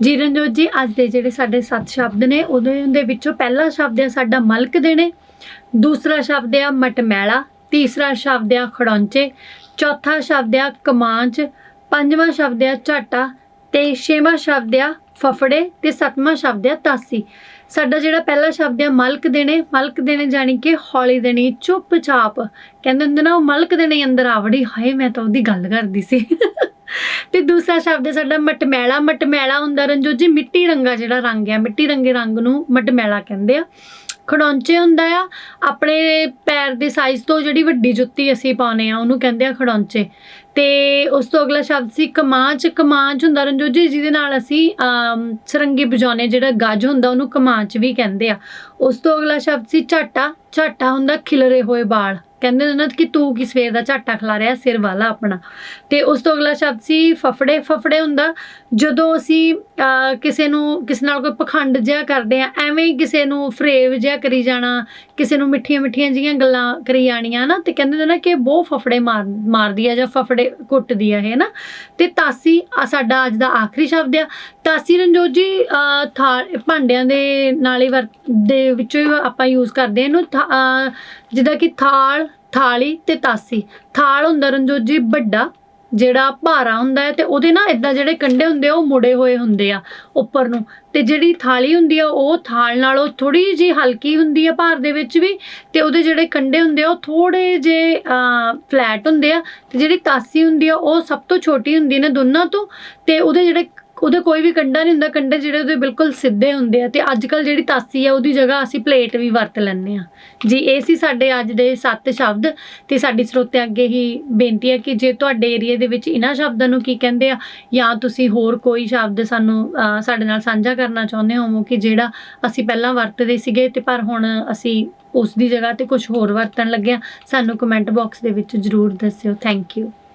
ਜੀ ਰਣਜੋਤ ਜੀ, ਅੱਜ ਦੇ ਜਿਹੜੇ ਸਾਡੇ ਸੱਤ ਸ਼ਬਦ ਨੇ, ਉਹਦੇ ਦੇ ਵਿੱਚੋਂ ਪਹਿਲਾ ਸ਼ਬਦ ਹੈ ਸਾਡਾ ਮਲਕ ਦੇਣੇ, ਦੂਸਰਾ ਸ਼ਬਦ ਹੈ ਮਟਮੈਲਾ, ਤੀਸਰਾ ਸ਼ਬਦ ਹੈ ਖੜੌਂਚੇ, ਚੌਥਾ ਸ਼ਬਦ ਹੈ ਕਮਾਂਚ, ਪੰਜਵਾਂ ਸ਼ਬਦ ਹੈ ਝਾਟਾ ਤੇ ਛੇਵਾਂ ਸ਼ਬਦ ਹੈ ਫਫੜੇ ਤੇ ਸੱਤਵਾਂ ਸ਼ਬਦ ਹੈ ਤਾਸੀ। ਸਾਡਾ ਜਿਹੜਾ ਪਹਿਲਾ ਸ਼ਬਦ ਹੈ ਮਲਕ ਦੇਣੇ ਮਲਕ ਦੇਣੇ ਜਾਣੀ ਕਿ ਹੌਲੀ ਦੇਣੀ, ਚੁੱਪਚਾਪ। ਕਹਿੰਦੇ ਹੁੰਦੇ ਨਾ, ਉਹ ਮਲਕ ਦੇਣੇ ਅੰਦਰ ਆਵੜੀ, ਹਾਏ ਮੈਂ ਤਾਂ ਉਹਦੀ ਗੱਲ ਕਰਦੀ ਸੀ। ਤੇ ਦੂਸਰਾ ਸ਼ਬਦ ਹੈ ਸਾਡਾ ਮਟਮੈਲਾ। ਮਟਮੈਲਾ ਹੁੰਦਾ ਰਣਜੋਤ ਜੀ ਮਿੱਟੀ ਰੰਗਾ ਜਿਹੜਾ ਰੰਗ ਆ ਮਿੱਟੀ ਰੰਗੇ ਰੰਗ ਨੂੰ ਮਟਮੈਲਾ ਕਹਿੰਦੇ ਆ। ਖੜੌਂਚੇ ਹੁੰਦਾ ਆ ਆਪਣੇ ਪੈਰ ਦੇ ਸਾਈਜ਼ ਤੋਂ ਜਿਹੜੀ ਵੱਡੀ ਜੁੱਤੀ ਅਸੀਂ ਪਾਉਨੇ ਆ ਉਹਨੂੰ ਕਹਿੰਦੇ ਆ ਖੜੌਂਚੇ। ਤੇ ਉਸ ਤੋਂ ਅਗਲਾ ਸ਼ਬਦ ਸੀ ਕਮਾਂਚ। ਕਮਾਂਚ ਹੁੰਦਾ ਰਣਜੋਤ ਜੀ ਜਿਹਦੇ ਨਾਲ ਅਸੀਂ ਅਮ, ਸਰੰਗੀ ਵਜਾਉਨੇ ਜਿਹੜਾ ਗੱਜ ਹੁੰਦਾ ਉਹਨੂੰ ਕਮਾਂਚ ਵੀ ਕਹਿੰਦੇ ਆ। ਉਸ ਤੋਂ ਅਗਲਾ ਸ਼ਬਦ ਸੀ ਝਾਟਾ। ਝਾਟਾ ਹੁੰਦਾ ਖਿਲਰੇ ਹੋਏ ਵਾਲ। ਕਹਿੰਦੇ ਨੇ ਨਾ ਕਿ ਤੂੰ ਕੀ ਸਵੇਰ ਦਾ ਝਾਟਾ ਖਿਲਾ ਰਿਹਾ, ਸਿਰ ਵਾਲਾ ਆਪਣਾ। ਤੇ ਉਸ ਤੋਂ ਅਗਲਾ ਸ਼ਬਦ ਸੀ, ਫਫੜੇ ਫਫੜੇ ਹੁੰਦਾ, ਜਦੋਂ ਅਸੀਂ ਕਿਸੇ ਨੂੰ, ਕਿਸੇ ਨਾਲ ਕੋਈ ਪਖੰਡ ਜਿਹਾ ਕਰਦੇ ਆ, ਐਵੇਂ ਹੀ ਕਿਸੇ ਨੂੰ ਫਰੇਵ ਜਿਹਾ ਕਰੀ ਜਾਣਾ, ਕਿਸੇ ਨੂੰ ਮਿੱਠੀਆਂ ਮਿੱਠੀਆਂ ਜੀਆਂ ਗੱਲਾਂ ਕਰੀ ਜਾਣੀਆਂ ਨਾ ਤੇ ਕਹਿੰਦੇ ਨੇ ਨਾ ਕਿ ਬਹੁਤ ਫਫੜੇ ਮਾਰ, ਮਾਰਦੀ ਆ ਜਾਂ ਫਫੜੇ ਕੁੱਟਦੀ ਆ ਇਹ ਨਾ ਤੇ ਤਾਸੀ ਸਾਡਾ ਅੱਜ ਦਾ ਆਖਰੀ ਸ਼ਬਦ ਆ, ਤਾਸੀ ਰਣਜੋਤ ਜੀ ਥਾਲ ਭਾਂਡਿਆਂ ਦੇ ਨਾਲ ਹੀ ਵਰ, ਦੇ ਵਿੱਚੋਂ ਆਪਾਂ ਯੂਜ਼ ਕਰਦੇ ਹਾਂ ਇਹਨੂੰ, ਥਾ- ਜਿੱਦਾਂ ਕਿ ਥਾਲ, ਥਾਲੀ ਤੇ ਤਾਸੀ। ਥਾਲ ਹੁੰਦਾ ਰਣਜੋਤ ਜੀ ਵੱਡਾ ਜਿਹੜਾ ਭਾਰਾ ਹੁੰਦਾ ਹੈ ਤੇ ਉਹਦੇ ਨਾ ਇਦਾਂ ਜਿਹੜੇ ਕੰਡੇ ਹੁੰਦੇ ਆ, ਉਹ ਮੁੜੇ ਹੋਏ ਹੁੰਦੇ ਆ ਉੱਪਰ ਨੂੰ। ਤੇ ਜਿਹੜੀ ਥਾਲੀ ਹੁੰਦੀ ਆ, ਉਹ ਥਾਲ ਨਾਲੋਂ ਥੋੜੀ ਜਿਹੀ ਹਲਕੀ ਹੁੰਦੀ ਆ ਭਾਰ ਦੇ ਵਿੱਚ ਵੀ ਤੇ ਉਹਦੇ ਜਿਹੜੇ ਕੰਡੇ ਹੁੰਦੇ ਆ, ਉਹ ਥੋੜੇ ਜੇ ਫਲੈਟ ਹੁੰਦੇ ਆ ਤੇ ਜਿਹੜੀ ਤਾਸੀ ਹੁੰਦੀ ਆ, ਉਹ ਸਭ ਤੋਂ ਛੋਟੀ ਹੁੰਦੀ ਨੇ ਦੋਨਾਂ ਤੋਂ ਤੇ ਉਹਦੇ ਜਿਹੜੇ ਉਹਦੇ ਕੋਈ ਵੀ ਕੰਡਾ ਨਹੀਂ ਹੁੰਦਾ, ਕੰਡੇ ਜਿਹੜੇ ਉਹਦੇ ਬਿਲਕੁਲ ਸਿੱਧੇ ਹੁੰਦੇ ਆ ਤੇ ਅੱਜ ਕੱਲ ਜਿਹੜੀ ਤਾਸੀ ਆ, ਉਹਦੀ ਜਗ੍ਹਾ ਅਸੀਂ ਪਲੇਟ ਵੀ ਵਰਤ ਲੈਂਦੇ ਆ। ਜੀ, ਇਹ ਸੀ ਸਾਡੇ ਅੱਜ ਦੇ ਸੱਤ ਸ਼ਬਦ ਤੇ ਸਾਡੀ ਸਰੋਤਿਆਂ ਅੱਗੇ ਹੀ ਬੇਨਤੀ ਹੈ ਕਿ ਜੇ ਤੁਹਾਡੇ ਏਰੀਆ ਦੇ ਵਿੱਚ ਇਹਨਾਂ ਸ਼ਬਦਾਂ ਨੂੰ ਕੀ ਕਹਿੰਦੇ ਆ, ਜਾਂ ਤੁਸੀਂ ਹੋਰ ਕੋਈ ਸ਼ਬਦ ਸਾਨੂੰ ਸਾਡੇ ਨਾਲ ਸਾਂਝਾ ਕਰਨਾ ਚਾਹੁੰਦੇ ਹੋ ਕਿ ਜਿਹੜਾ ਅਸੀਂ ਪਹਿਲਾਂ ਵਰਤਦੇ ਸੀਗੇ ਤੇ ਪਰ ਹੁਣ ਅਸੀਂ ਉਸ ਦੀ ਜਗ੍ਹਾ ਤੇ ਕੁਝ ਹੋਰ ਵਰਤਣ ਲੱਗੇ ਆ, ਸਾਨੂੰ ਕਮੈਂਟ ਬਾਕਸ ਦੇ ਵਿੱਚ ਜਰੂਰ ਦੱਸਿਓ। Thank you